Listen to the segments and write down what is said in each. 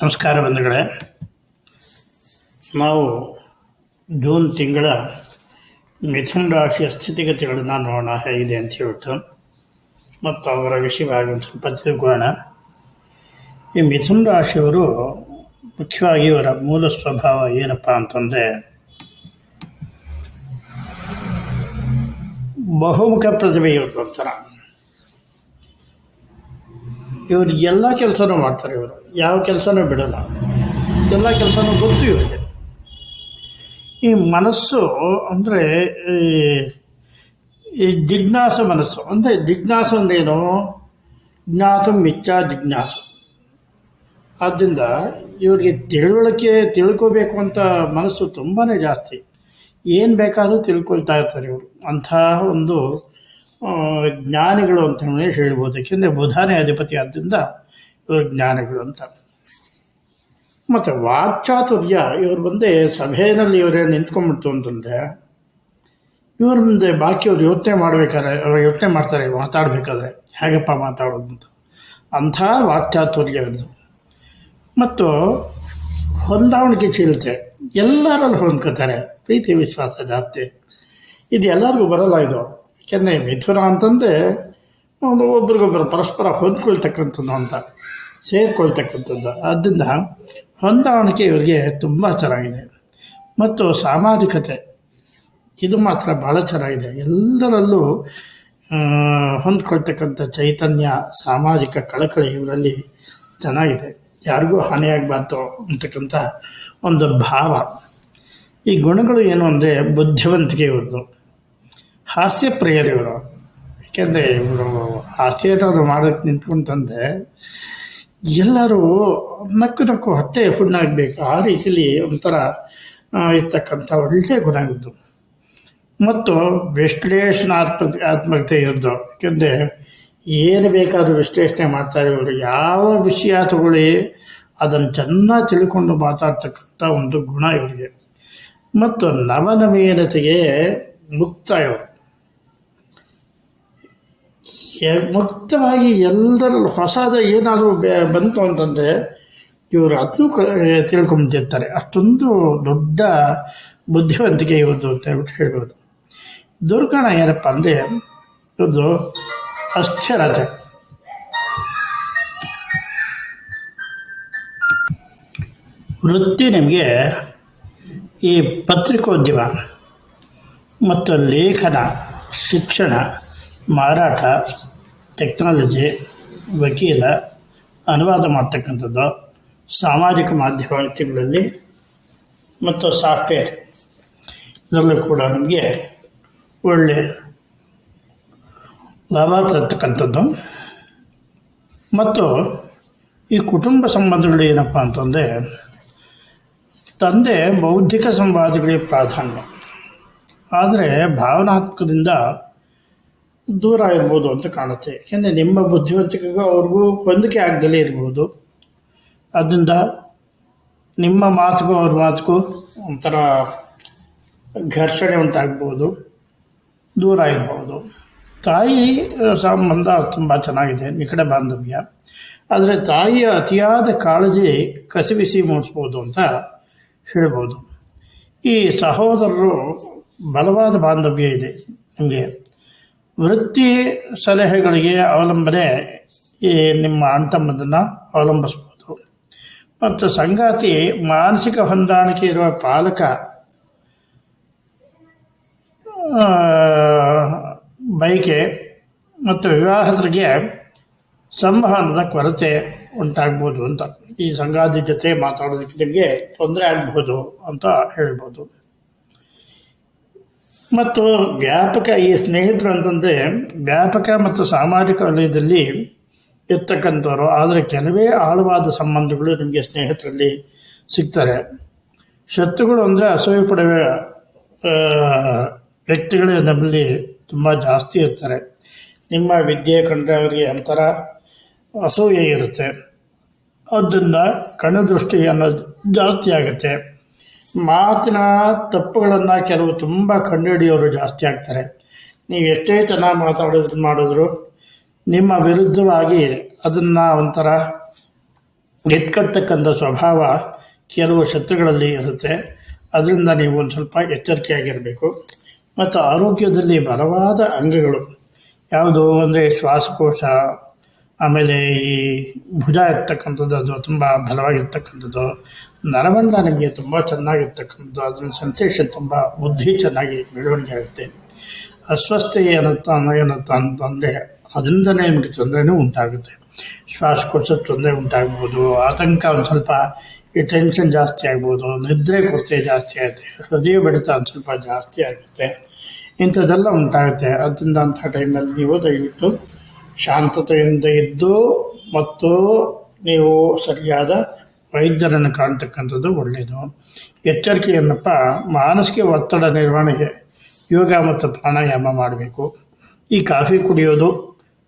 ನಮಸ್ಕಾರ ಬಂಧುಗಳೇ. ನಾವು ಜೂನ್ ತಿಂಗಳ ಮಿಥುನ್ ರಾಶಿಯ ಸ್ಥಿತಿಗತಿಗಳನ್ನು ನೋಡೋಣ ಹೇಗಿದೆ ಅಂತ ಹೇಳ್ತು ಮತ್ತು ಅವರ ವಿಷಯವಾಗಿ ಒಂದು ಸ್ವಲ್ಪ ಈ ಮಿಥುನ್ ರಾಶಿಯವರು ಮುಖ್ಯವಾಗಿ ಇವರ ಮೂಲ ಸ್ವಭಾವ ಏನಪ್ಪ ಅಂತಂದರೆ ಬಹುಮುಖ ಪ್ರತಿಭೆ ಇವ್ರದ್ದು ಒಂಥರ. ಇವ್ರು ಎಲ್ಲ ಕೆಲಸನೂ ಮಾಡ್ತಾರೆ ಇವರು. ಯಾವ ಕೆಲಸನೂ ಬಿಡಲ್ಲ. ಎಲ್ಲ ಕೆಲಸನೂ ಗೊತ್ತು ಇವರಿಗೆ. ಈ ಮನಸ್ಸು ಅಂದರೆ ಈ ಜಿಜ್ಞಾಸ ಮನಸ್ಸು. ಅಂದರೆ ಜಿಜ್ಞಾಸ ಅಂದೇನು ಜ್ಞಾತು ಮಿಚ್ಚ ಜಿಜ್ಞಾಸು. ಆದ್ದರಿಂದ ಇವರಿಗೆ ತಿಳುವಳಿಕೆ ತಿಳ್ಕೋಬೇಕು ಅಂತ ಮನಸ್ಸು ತುಂಬಾ ಜಾಸ್ತಿ. ಏನು ಬೇಕಾದರೂ ತಿಳ್ಕೊಳ್ತಾ ಇರ್ತಾರೆ ಇವರು. ಅಂಥ ಒಂದು ಜ್ಞಾನಿಗಳು ಅಂತ ಹೇಳಿ ಹೇಳ್ಬೋದು. ಯಾಕೆಂದರೆ ಬುಧಾನೇ ಅಧಿಪತಿ ಆದ್ದರಿಂದ ಇವರು ಜ್ಞಾನಿಗಳು ಅಂತ. ಮತ್ತು ವಾಕ್ಚಾತುರ್ಯ, ಇವರು ಮುಂದೆ ಸಭೆಯಲ್ಲಿ ಇವರೇ ನಿಂತ್ಕೊಂಡ್ಬಿಡ್ತು ಅಂತಂದರೆ, ಇವ್ರ ಮುಂದೆ ಬಾಕಿಯವ್ರು ಯೋಚನೆ ಮಾಡಬೇಕಾದ್ರೆ, ಅವರು ಯೋಚನೆ ಮಾಡ್ತಾರೆ, ಮಾತಾಡಬೇಕಾದ್ರೆ. ಹೇಗಪ್ಪ ಮಾತಾಡೋದು ಅಂತ. ಅಂಥ ವಾಕ್ಚಾತುರ್ಯ ಇರೋದು ಮತ್ತು ಹೊಂದಾಣಿಕೆ ಚೀಲತೆ. ಎಲ್ಲರಲ್ಲಿ ಹೊಂದ್ಕೋತಾರೆ. ಪ್ರೀತಿ ವಿಶ್ವಾಸ ಜಾಸ್ತಿ. ಇದು ಎಲ್ಲರಿಗೂ ಬರಲ್ಲ ಇದು. ಯಾಕೆಂದರೆ ಮಿಥುನ ಅಂತಂದರೆ ಒಂದು ಒಬ್ರಿಗೊಬ್ಬರು ಪರಸ್ಪರ ಹೊಂದ್ಕೊಳ್ತಕ್ಕಂಥದ್ದು ಅಂತ, ಸೇರಿಕೊಳ್ತಕ್ಕಂಥದ್ದು. ಆದ್ದರಿಂದ ಹೊಂದಾಣಿಕೆ ಇವರಿಗೆ ತುಂಬ ಚೆನ್ನಾಗಿದೆ. ಮತ್ತು ಸಾಮಾಜಿಕತೆ, ಇದು ಮಾತ್ರ ಭಾಳ ಚೆನ್ನಾಗಿದೆ. ಎಲ್ಲರಲ್ಲೂ ಹೊಂದ್ಕೊಳ್ತಕ್ಕಂಥ ಚೈತನ್ಯ, ಸಾಮಾಜಿಕ ಕಳಕಳಿ ಇವರಲ್ಲಿ ಚೆನ್ನಾಗಿದೆ. ಯಾರಿಗೂ ಹಾನಿಯಾಗಬಾರ್ದು ಅಂತಕ್ಕಂಥ ಒಂದು ಭಾವ. ಈ ಗುಣಗಳು ಏನು ಅಂದರೆ ಬುದ್ಧಿವಂತಿಕೆ ಇವ್ರದ್ದು. ಹಾಸ್ಯ ಪ್ರಿಯರು ಇವರು ಯಾಕೆಂದರೆ ಇವರು ಹಾಸ್ಯ ಏನಾದ್ರು ಮಾಡೋಕ್ಕೆ ನಿಂತ್ಕೊಂತಂದ್ರೆ ಎಲ್ಲರೂ ನಕ್ಕು ನಕ್ಕು ಹೊಟ್ಟೆ ಹುಣ್ಣಾಗಬೇಕು ಆ ರೀತಿಲಿ ಒಂಥರ ಇರ್ತಕ್ಕಂಥ ಒಳ್ಳೆಯ ಗುಣ ಇದ್ದು. ಮತ್ತು ವಿಶ್ಲೇಷಣಾತ್ಮಕ, ಆತ್ಮಕತೆ ಇರೋದು ಯಾಕೆಂದರೆ ಏನು ಬೇಕಾದರೂ ವಿಶ್ಲೇಷಣೆ ಮಾಡ್ತಾರೆ ಇವರು. ಯಾವ ವಿಷಯ ತಗೊಳ್ಳಿ, ಅದನ್ನು ಚೆನ್ನಾಗಿ ತಿಳ್ಕೊಂಡು ಮಾತಾಡ್ತಕ್ಕಂಥ ಒಂದು ಗುಣ ಇವರಿಗೆ. ಮತ್ತು ನವನವೀನತೆಗೆ ಮುಕ್ತ ಇವರು ಎ- ಮುಕ್ತವಾಗಿ ಎಲ್ಲರಲ್ಲೂ ಹೊಸದ ಏನಾದರೂ ಬಂತು ಅಂತಂದರೆ ಇವರು ಅದನ್ನು ಕ ತಿಳ್ಕೊಂಬಿಟ್ಟಿರ್ತಾರೆ. ಅಷ್ಟೊಂದು ದೊಡ್ಡ ಬುದ್ಧಿವಂತಿಕೆ ಇವ್ರದ್ದು ಅಂತ ಹೇಳ್ಬಿಟ್ಟು ಹೇಳ್ಬೋದು. ದುರ್ಗಣ ಏನಪ್ಪ ಅಂದರೆ, ಇವ್ರದ್ದು ಅಸ್ಥಿರತೆ ವೃತ್ತಿ ನಿಮಗೆ ಈ ಪತ್ರಿಕೋದ್ಯಮ ಮತ್ತು ಲೇಖನ, ಶಿಕ್ಷಣ ಮಾರಾಟ, ಟೆಕ್ನಾಲಜಿ, ವಕೀಲ, ಅನುವಾದ ಮಾಡ್ತಕ್ಕಂಥದ್ದು ಸಾಮಾಜಿಕ ಮಾಧ್ಯಮಗಳಲ್ಲಿ ಮತ್ತು ಸಾಫ್ಟ್ವೇರ್. ಇದರಲ್ಲೂ ಕೂಡ ನಮಗೆ ಒಳ್ಳೆ ಲಾಭ ತರ್ತಕ್ಕಂಥದ್ದು. ಮತ್ತು ಈ ಕುಟುಂಬ ಸಂಬಂಧಗಳು ಏನಪ್ಪ ಅಂತಂದರೆ, ತಂದೆ ಬೌದ್ಧಿಕ ಸಂವಾದಗಳಿಗೆ ಪ್ರಾಧಾನ್ಯ. ಆದರೆ ಭಾವನಾತ್ಮಕದಿಂದ ದೂರ ಇರ್ಬೋದು ಅಂತ ಕಾಣುತ್ತೆ. ಯಾಕೆಂದರೆ ನಿಮ್ಮ ಬುದ್ಧಿವಂತಿಕೆಗೂ ಅವ್ರಿಗೂ ಹೊಂದಿಕೆ ಆಗದಲ್ಲೇ ಇರ್ಬೋದು. ಅದರಿಂದ ನಿಮ್ಮ ಮಾತುಗೂ ಅವ್ರ ಮಾತುಗೂ ಒಂಥರ ಘರ್ಷಣೆ ಉಂಟಾಗ್ಬೋದು. ದೂರ ಇರ್ಬೋದು. ತಾಯಿ ಸಂಬಂಧ ತುಂಬ ಚೆನ್ನಾಗಿದೆ. ನಿಕಟ ಬಾಂಧವ್ಯ. ಆದರೆ ತಾಯಿಯ ಅತಿಯಾದ ಕಾಳಜಿ ಕಸಿವಿಸಿ ಮೂಡಿಸ್ಬೋದು ಅಂತ ಹೇಳ್ಬೋದು. ಈ ಸಹೋದರರು ಬಲವಾದ ಬಾಂಧವ್ಯ ಇದೆ. ನಿಮಗೆ ವೃತ್ತಿ ಸಲಹೆಗಳಿಗೆ ಅವಲಂಬನೆ ಈ ನಿಮ್ಮ ಅಂತಮ್ಮದನ್ನು ಅವಲಂಬಿಸ್ಬೋದು. ಮತ್ತು ಸಂಗಾತಿ ಮಾನಸಿಕ ಹೊಂದಾಣಿಕೆ ಇರುವ ಪಾಲಕ ಬೈಕೆ ಮತ್ತು ವಿವಾಹದರಿಗೆ ಸಂವಹನದ ಕೊರತೆ ಉಂಟಾಗ್ಬೋದು ಅಂತ. ಈ ಸಂಗಾತಿ ಜೊತೆ ಮಾತಾಡೋದಕ್ಕೆ ನಿಮಗೆ ತೊಂದರೆ ಆಗ್ಬೋದು ಅಂತ ಹೇಳ್ಬೋದು. ಮತ್ತು ವ್ಯಾಪಕ ಈ ಸ್ನೇಹಿತರು ಅಂತಂದರೆ ವ್ಯಾಪಕ ಮತ್ತು ಸಾಮಾಜಿಕ ವಲಯದಲ್ಲಿ ಇರ್ತಕ್ಕಂಥವ್ರು. ಆದರೆ ಕೆಲವೇ ಆಳವಾದ ಸಂಬಂಧಗಳು ನಿಮಗೆ ಸ್ನೇಹಿತರಲ್ಲಿ ಸಿಗ್ತಾರೆ. ಶತ್ರುಗಳು ಅಂದರೆ ಅಸೂಯೆ ಪಡುವ ವ್ಯಕ್ತಿಗಳೇ ನಮ್ಮಲ್ಲಿ ತುಂಬ ಜಾಸ್ತಿ ಇರ್ತಾರೆ. ನಿಮ್ಮ ವಿದ್ಯೆ ಕಂಡ್ರೆ ಅವರಿಗೆ ಒಂಥರ ಅಸೂಯೆ ಇರುತ್ತೆ. ಅದನ್ನು ಕಣ್ಣುದೃಷ್ಟಿ ಅನ್ನೋದು ಜಾಸ್ತಿ ಆಗುತ್ತೆ. ಮಾತಿನ ತಪ್ಪುಗಳನ್ನು ಕೆಲವು ತುಂಬ ಕಂಡುಹಿಡಿಯೋರು ಜಾಸ್ತಿ ಆಗ್ತಾರೆ. ನೀವು ಎಷ್ಟೇ ಚೆನ್ನಾಗಿ ಮಾತಾಡಿದ್ರು ಮಾಡಿದ್ರು ನಿಮ್ಮ ವಿರುದ್ಧವಾಗಿ ಅದನ್ನು ಒಂಥರ ಎತ್ಕಟ್ಟತಕ್ಕಂಥ ಸ್ವಭಾವ ಕೆಲವು ಶತ್ರುಗಳಲ್ಲಿ ಇರುತ್ತೆ. ಅದರಿಂದ ನೀವು ಒಂದು ಸ್ವಲ್ಪ ಎಚ್ಚರಿಕೆಯಾಗಿರಬೇಕು. ಮತ್ತು ಆರೋಗ್ಯದಲ್ಲಿ ಬಲವಾದ ಅಂಗಗಳು, ಯಾವುದು ಅಂದರೆ ಶ್ವಾಸಕೋಶ, ಆಮೇಲೆ ಈ ಭುಜ ಇರ್ತಕ್ಕಂಥದ್ದು ಅದು ತುಂಬ ಬಲವಾಗಿರ್ತಕ್ಕಂಥದ್ದು ನರಮಂಡ ನಿಮಗೆ ತುಂಬ ಚೆನ್ನಾಗಿರ್ತಕ್ಕಂಥದ್ದು. ಅದರ ಸೆನ್ಸೇಷನ್ ತುಂಬ ಬುದ್ಧಿ ಚೆನ್ನಾಗಿ ಬೆಳವಣಿಗೆ ಆಗುತ್ತೆ. ಅಸ್ವಸ್ಥತೆ ಏನತ್ತ ಏನತ್ತ ಅಂತಂದರೆ ಅದರಿಂದನೇ ನಿಮಗೆ ತೊಂದರೆನೂ ಉಂಟಾಗುತ್ತೆ. ಶ್ವಾಸಕೋಶ ತೊಂದರೆ ಉಂಟಾಗ್ಬೋದು, ಆತಂಕ ಒಂದು ಸ್ವಲ್ಪ ಈ ಟೆನ್ಷನ್ ಜಾಸ್ತಿ ಆಗ್ಬೋದು, ನಿದ್ರೆ ಕೊರತೆ ಜಾಸ್ತಿ ಆಗುತ್ತೆ, ಹೃದಯ ಬಡಿತ ಒಂದು ಸ್ವಲ್ಪ ಜಾಸ್ತಿ ಆಗುತ್ತೆ, ಇಂಥದ್ದೆಲ್ಲ ಉಂಟಾಗುತ್ತೆ. ಅದರಿಂದ ಅಂಥ ಟೈಮಲ್ಲಿ ನೀವು ದಯವಿಟ್ಟು ಶಾಂತತೆಯಿಂದ ಇದ್ದು ಮತ್ತು ನೀವು ಸರಿಯಾದ ವೈದ್ಯರನ್ನು ಕಾಣ್ತಕ್ಕಂಥದ್ದು ಒಳ್ಳೆಯದು. ಎಚ್ಚರಿಕೆ ಏನಪ್ಪ ಮಾನಸಿಕ ಒತ್ತಡ ನಿರ್ವಹಣೆಗೆ ಯೋಗ ಮತ್ತು ಪ್ರಾಣಾಯಾಮ ಮಾಡಬೇಕು. ಈ ಕಾಫಿ ಕುಡಿಯೋದು,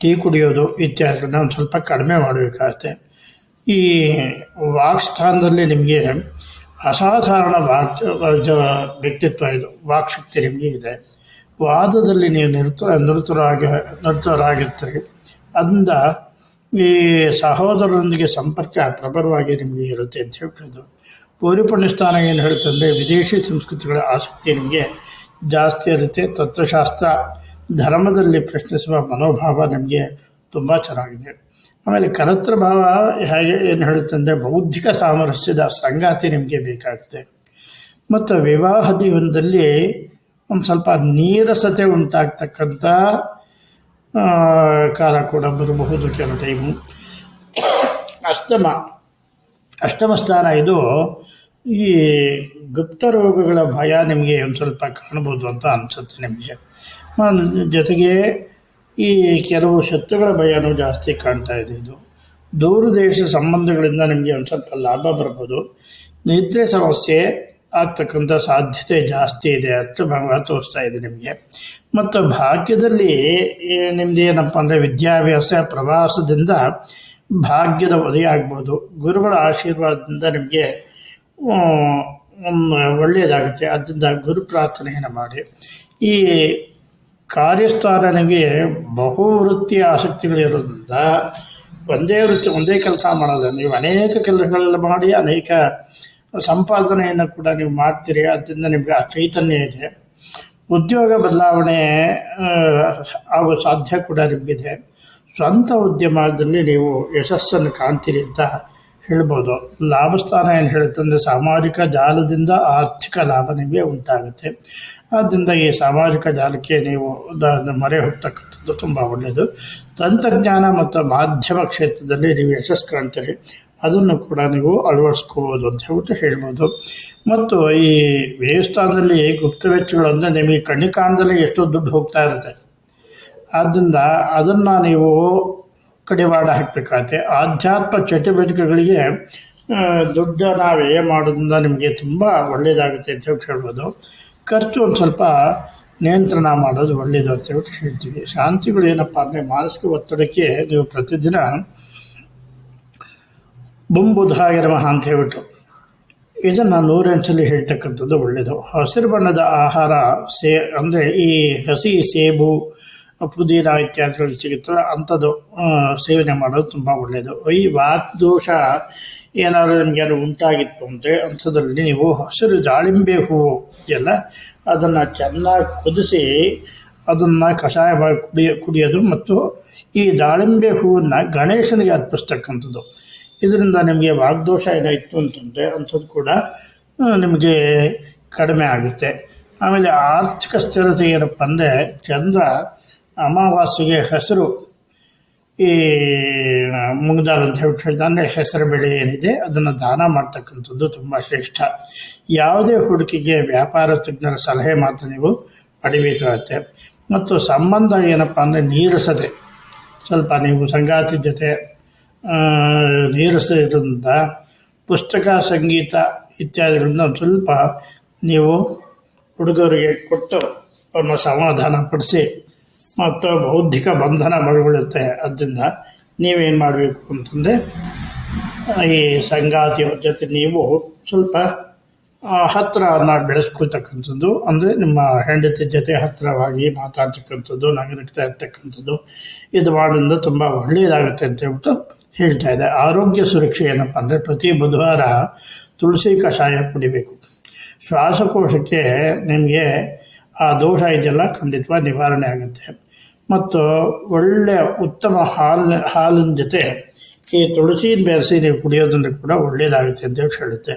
ಟೀ ಕುಡಿಯೋದು ಇತ್ಯಾದಿಗಳನ್ನ ಒಂದು ಸ್ವಲ್ಪ ಕಡಿಮೆ ಮಾಡಬೇಕಾಗತ್ತೆ. ಈ ವಾಕ್ ಸ್ಥಾನದಲ್ಲಿ ನಿಮಗೆ ಅಸಾಧಾರಣ ವಾಕ್ ವ್ಯಕ್ತಿತ್ವ ಇದು, ವಾಕ್ ಶಕ್ತಿ ನಿಮಗೆ ಇದೆ. ವಾದದಲ್ಲಿ ನೀವು ನಿರತ, ನಿರತರಾಗಿ, ನಿರತರಾಗಿರ್ತೀರಿ. ಅದರಿಂದ ಈ ಸಹೋದರರೊಂದಿಗೆ ಸಂಪರ್ಕ ಪ್ರಬಲವಾಗಿ ನಿಮಗೆ ಇರುತ್ತೆ ಅಂತ ಹೇಳ್ಬೋದು ಸ್ಥಾನ ಏನು ಹೇಳ್ತಂದರೆ ವಿದೇಶಿ ಸಂಸ್ಕೃತಿಗಳ ಆಸಕ್ತಿ ನಿಮಗೆ ಜಾಸ್ತಿ ಇರುತ್ತೆ. ತತ್ವಶಾಸ್ತ್ರ, ಧರ್ಮದಲ್ಲಿ ಪ್ರಶ್ನಿಸುವ ಮನೋಭಾವ ನಿಮಗೆ ತುಂಬ ಚೆನ್ನಾಗಿದೆ. ಆಮೇಲೆ ಕರತ್ರ ಭಾವ ಹೇಗೆ ಏನು ಹೇಳುತ್ತಂದರೆ ಬೌದ್ಧಿಕ ಸಾಮರಸ್ಯದ ಸಂಗಾತಿ ನಿಮಗೆ ಬೇಕಾಗುತ್ತೆ. ಮತ್ತು ವಿವಾಹ ಜೀವನದಲ್ಲಿ ಒಂದು ಸ್ವಲ್ಪ ನೀರಸತೆ ಉಂಟಾಗ್ತಕ್ಕಂಥ ಕಾಲ ಕೂಡ ಬರಬಹುದು ಕೆಲವು ಟೈಮು ಅಷ್ಟಮ ಅಷ್ಟಮ ಸ್ಥಾನ ಇದು ಈ ಗುಪ್ತ ರೋಗಗಳ ಭಯ ನಿಮಗೆ ಒಂದು ಸ್ವಲ್ಪ ಕಾಣ್ಬೋದು ಅಂತ ಅನಿಸುತ್ತೆ ನಿಮಗೆ. ಜೊತೆಗೆ ಈ ಕೆಲವು ಶತ್ರುಗಳ ಭಯನೂ ಜಾಸ್ತಿ ಕಾಣ್ತಾ ಇದೆ ಇದು. ದೂರ ದೇಶ ಸಂಬಂಧಗಳಿಂದ ನಿಮಗೆ ಒಂದು ಸ್ವಲ್ಪ ಲಾಭ ಬರ್ಬೋದು. ನಿದ್ರೆ ಸಮಸ್ಯೆ ಆಗ್ತಕ್ಕಂಥ ಸಾಧ್ಯತೆ ಜಾಸ್ತಿ ಇದೆ ಅಂತ ಭಾಗ ತೋರಿಸ್ತಾ ಇದೆ ನಿಮಗೆ. ಮತ್ತು ಭಾಗ್ಯದಲ್ಲಿ ನಿಮ್ದು ಏನಪ್ಪ ಅಂದರೆ ವಿದ್ಯಾಭ್ಯಾಸ ಪ್ರವಾಸದಿಂದ ಭಾಗ್ಯದ ಒದೆ ಆಗ್ಬೋದು. ಗುರುಗಳ ಆಶೀರ್ವಾದದಿಂದ ನಿಮಗೆ ಒಳ್ಳೆಯದಾಗುತ್ತೆ. ಆದ್ದರಿಂದ ಗುರು ಪ್ರಾರ್ಥನೆಯನ್ನು ಮಾಡಿ. ಈ ಕಾರ್ಯಸ್ಥಾನ ನಿಮಗೆ ಬಹು ವೃತ್ತಿ ಆಸಕ್ತಿಗಳಿರೋದ್ರಿಂದ ಒಂದೇ ವೃತ್ತಿ, ಒಂದೇ ಕೆಲಸ ಮಾಡೋದು. ನೀವು ಅನೇಕ ಕೆಲಸಗಳೆಲ್ಲ ಮಾಡಿ, ಅನೇಕ ಸಂಪಾದನೆಯನ್ನು ಕೂಡ ನೀವು ಮಾಡ್ತೀರಿ, ಅದರಿಂದ ನಿಮಗೆ ಆ ಚೈತನ್ಯ ಇದೆ. ಉದ್ಯೋಗ ಬದಲಾವಣೆ ಆಗೋ ಸಾಧ್ಯ ಕೂಡ ನಿಮಗಿದೆ. ಸ್ವಂತ ಉದ್ಯಮದಲ್ಲಿ ನೀವು ಯಶಸ್ಸನ್ನು ಕಾಣ್ತೀರಿ ಅಂತ ಹೇಳ್ಬೋದು. ಲಾಭಸ್ಥಾನ ಏನು ಹೇಳುತ್ತಂದರೆ ಸಾಮಾಜಿಕ ಜಾಲದಿಂದ ಆರ್ಥಿಕ ಲಾಭ ನಿಮಗೆ ಉಂಟಾಗುತ್ತೆ. ಆದ್ದರಿಂದ ಈ ಸಾಮಾಜಿಕ ಜಾಲಕ್ಕೆ ನೀವು ಮೊರೆ ಹೋಗ್ತಕ್ಕಂಥದ್ದು ತುಂಬ ಒಳ್ಳೆಯದು ತಂತ್ರಜ್ಞಾನ ಮತ್ತು ಮಾಧ್ಯಮ ಕ್ಷೇತ್ರದಲ್ಲಿ ನೀವು ಯಶಸ್ಸು ಕಾಣ್ತೀರಿ. ಅದನ್ನು ಕೂಡ ನೀವು ಅಳವಡಿಸ್ಕೋಬೋದು ಅಂತ ಹೇಳ್ಬಿಟ್ಟು ಹೇಳ್ಬೋದು. ಮತ್ತು ಈ ದೇವಸ್ಥಾನದಲ್ಲಿ ಗುಪ್ತ ವೆಚ್ಚಗಳು ಅಂದರೆ ನಿಮಗೆ ಕಣ್ಣಿ ಕಾಣದಲ್ಲೇ ಎಷ್ಟೋ ದುಡ್ಡು ಹೋಗ್ತಾ ಇರುತ್ತೆ. ಆದ್ದರಿಂದ ಅದನ್ನು ನೀವು ಕಡಿವಾಡ ಹಾಕಬೇಕಾಗತ್ತೆ. ಆಧ್ಯಾತ್ಮ ಚಟುವಟಿಕೆಗಳಿಗೆ ದುಡ್ಡು ನಾವು ವ್ಯಯ ಮಾಡೋದ್ರಿಂದ ನಿಮಗೆ ತುಂಬ ಒಳ್ಳೆಯದಾಗುತ್ತೆ ಅಂತ ಹೇಳಿ ಹೇಳ್ಬೋದು. ಖರ್ಚು ಒಂದು ಸ್ವಲ್ಪ ನಿಯಂತ್ರಣ ಮಾಡೋದು ಒಳ್ಳೆಯದು ಅಂತ ಹೇಳ್ಬಿಟ್ಟು ಹೇಳ್ತೀವಿ. ಶಾಂತಿಗಳು ಏನಪ್ಪ ಅಂದರೆ ಮಾನಸಿಕ ಒತ್ತಡಕ್ಕೆ ನೀವು ಪ್ರತಿದಿನ ಬುಂಬುಧಾಯ ನಮಃ ಅಂತ ಹೇಳ್ಬಿಟ್ಟು. ಇದನ್ನು ನೂರೆಂಚಲ್ಲಿ ಹೇಳ್ತಕ್ಕಂಥದ್ದು ಒಳ್ಳೆಯದು ಹಸಿರು ಬಣ್ಣದ ಆಹಾರ ಸೇ, ಅಂದರೆ ಈ ಹಸಿ ಸೇಬು, ಪುದೀನ ಇತ್ಯಾದಿಗಳು ಸಿಗುತ್ತಲ್ಲ, ಅಂಥದ್ದು ಸೇವನೆ ಮಾಡೋದು ತುಂಬ ಒಳ್ಳೆಯದು ಈ ವಾತ್ ದೋಷ ಏನಾದರೂ ನಿಮಗೆ ಅದು ಉಂಟಾಗಿತ್ತು ಅಂದರೆ ಅಂಥದ್ರಲ್ಲಿ ನೀವು ಹಸಿರು ದಾಳಿಂಬೆ ಹೂವು ಇದೆಯಲ್ಲ, ಅದನ್ನು ಚೆನ್ನಾಗಿ ಕುದಿಸಿ ಅದನ್ನು ಕಷಾಯ ಕುಡಿಯ ಕುಡಿಯೋದು ಮತ್ತು ಈ ದಾಳಿಂಬೆ ಹೂವನ್ನು ಗಣೇಶನಿಗೆ ಅರ್ಪಿಸ್ತಕ್ಕಂಥದ್ದು. ಇದರಿಂದ ನಿಮಗೆ ವಾಗ್ದೋಷ ಏನಾಯಿತು ಅಂತಂದರೆ ಅಂಥದ್ದು ಕೂಡ ನಿಮಗೆ ಕಡಿಮೆ ಆಗುತ್ತೆ. ಆಮೇಲೆ ಆರ್ಥಿಕ ಸ್ಥಿರತೆ ಏನಪ್ಪ ಅಂದರೆ ಚಂದ್ರ ಅಮಾವಾಸ್ಯೆಗೆ ಹೆಸರು ಈ ಮುಗ್ದಾರ್ ಅಂತ ಹೇಳ್ಬಿಟ್ಟು ಹೇಳ್ತಾ ಹೆಸರು ಬೆಳೆ ಏನಿದೆ ಅದನ್ನು ದಾನ ಮಾಡ್ತಕ್ಕಂಥದ್ದು ತುಂಬ ಶ್ರೇಷ್ಠ. ಯಾವುದೇ ಹೂಡಿಕೆಗೆ ವ್ಯಾಪಾರ ತಜ್ಞರ ಸಲಹೆ ಮಾತ್ರ ನೀವು ಪಡಿಬೇಕಾಗತ್ತೆ. ಮತ್ತು ಸಂಬಂಧ ಏನಪ್ಪ ಅಂದರೆ ನೀರಸತೆ ಸ್ವಲ್ಪ ನೀವು ಸಂಗಾತಿ ಜೊತೆ ಆ, ನೀರಸದಿಂದ ಪುಸ್ತಕ ಸಂಗೀತ ಇತ್ಯಾದಿಗಳಿಂದ ಒಂದು ಸ್ವಲ್ಪ ನೀವು ಹುಡುಗರಿಗೆ ಕೊಟ್ಟು ಅವ್ರನ್ನ ಸಮಾಧಾನ ಪಡಿಸಿ ಮತ್ತು ಬೌದ್ಧಿಕ ಬಂಧನ ಬಳಗೊಳ್ಳುತ್ತೆ ಅದರಿಂದ ನೀವೇನು ಮಾಡಬೇಕು ಅಂತಂದರೆ ಈ ಸಂಗಾತಿಯ ಜೊತೆ ನೀವು ಸ್ವಲ್ಪ ಹತ್ತಿರ ಹತ್ತಿರನ ಬೆಳೆಸ್ಕೊಳ್ತಕ್ಕಂಥದ್ದು ಅಂದರೆ ನಿಮ್ಮ ಹೆಂಡತಿ ಜೊತೆ ಹತ್ತಿರವಾಗಿ ಮಾತಾಡ್ತಕ್ಕಂಥದ್ದು ನಗನಗ್ತಾ ಇರ್ತಕ್ಕಂಥದ್ದು ಇದು ಮಾಡೋದ್ರಿಂದ ತುಂಬ ಒಳ್ಳೆಯದಾಗುತ್ತೆ ಅಂತ ಹೇಳ್ಬಿಟ್ಟು ಹೇಳ್ತಾ ಇದೆ, ಆರೋಗ್ಯ ಸುರಕ್ಷೆ ಏನಪ್ಪ ಅಂದರೆ ಪ್ರತಿ ಬುಧವಾರ ತುಳಸಿ ಕಷಾಯ ಕುಡಿಬೇಕು. ಶ್ವಾಸಕೋಶಕ್ಕೆ ನಿಮಗೆ ಆ ದೋಷ ಇದೆಲ್ಲ ಖಂಡಿತವಾಗಿ ನಿವಾರಣೆ ಆಗುತ್ತೆ. ಮತ್ತು ಒಳ್ಳೆಯ ಉತ್ತಮ ಹಾಲಿನ ಹಾಲಿನ ಜೊತೆ ಈ ತುಳಸಿನ ಬೆರೆಸಿ ನೀವು ಕುಡಿಯೋದನ್ನು ಕೂಡ ಒಳ್ಳೆಯದಾಗುತ್ತೆ ಅಂತ ಹೇಳುತ್ತೆ.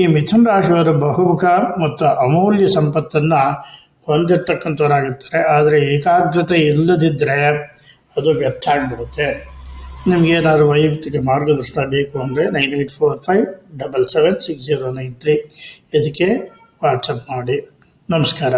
ಈ ಮಿಥುನ ರಾಶಿಯವರು ಬಹುಮುಖ ಮತ್ತು ಅಮೂಲ್ಯ ಸಂಪತ್ತನ್ನು ಹೊಂದಿರತಕ್ಕಂಥವರಾಗಿರ್ತಾರೆ. ಆದರೆ ಏಕಾಗ್ರತೆ ಇಲ್ಲದಿದ್ದರೆ ಅದು ವ್ಯರ್ಥ ಆಗಿಬಿಡುತ್ತೆ. ನಿಮಗೇನಾದರೂ ವೈಯಕ್ತಿಕ ಮಾರ್ಗದರ್ಶನ ಬೇಕು ಅಂದರೆ nine eight four five double seven six zero nine three ಇದಕ್ಕೆ ವಾಟ್ಸಪ್ ಮಾಡಿ. ನಮಸ್ಕಾರ.